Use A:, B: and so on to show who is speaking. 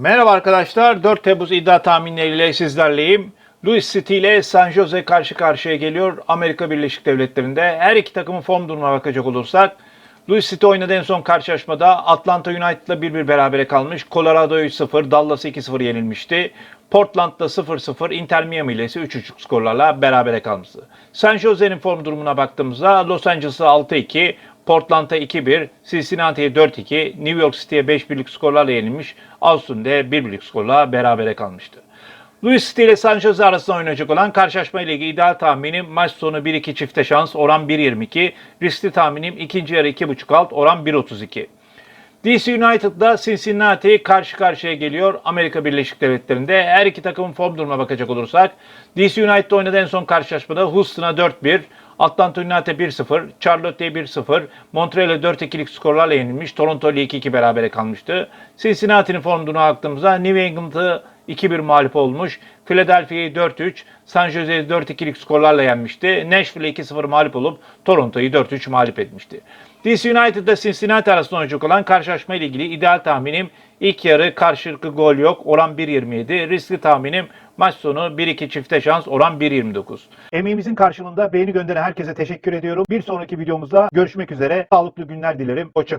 A: Merhaba arkadaşlar. 4 Temmuz iddia tahminleriyle sizlerleyim. Louis City ile San Jose karşı karşıya geliyor Amerika Birleşik Devletleri'nde. Her iki takımın form durumuna bakacak olursak Louis City oynadığı en son karşılaşmada Atlanta United'la 1-1 berabere kalmış. Colorado 3-0, Dallas'a 2-0 yenilmişti. Portland'da 0-0, Inter Miami ile ise 3-3 skorlarla berabere kalmıştı. San Jose'nin form durumuna baktığımızda Los Angeles'a 6-2, Portland'a 2-1, Cincinnati'ye 4-2, New York City'ye 5-1'lik skorlarla yenilmiş. Austin'de 1-1'lik skorla berabere kalmıştı. Louis City ile San Jose arasında oynayacak olan karşılaşma ile ilgili ideal tahminim maç sonu 1-2 çifte şans oran 1.22. Riskli tahminim ikinci yarı 2.5 alt oran 1.32. DC United'da Cincinnati karşı karşıya geliyor Amerika Birleşik Devletleri'nde. Her iki takımın form durumuna bakacak olursak DC United'da oynadığı en son karşılaşmada Houston'a 4-1, Atlanta United 1-0, Charlotte'ye 1-0, Montreal'e 4-2'lik skorlarla yenilmiş. Toronto ile 2-2 berabere kalmıştı. Cincinnati'nin form durumuna baktığımızda New England'ı 2-1 mağlup olmuş. Philadelphia'yı 4-3, San Jose'yi 4-2'lik skorlarla yenmişti. Nashville'e 2-0 mağlup olup Toronto'yu 4-3 mağlup etmişti. DC United'da Cincinnati arasında oynayacak olan karşılaşma ile ilgili ideal tahminim ilk yarı karşılıklı gol yok oran 1.27. Riskli tahminim maç sonu 1-2 çifte şans oran 1.29. Emeğimizin karşılığında beğeni gönderen herkese teşekkür ediyorum. Bir sonraki videomuzda görüşmek üzere. Sağlıklı günler dilerim. Hoşçakalın.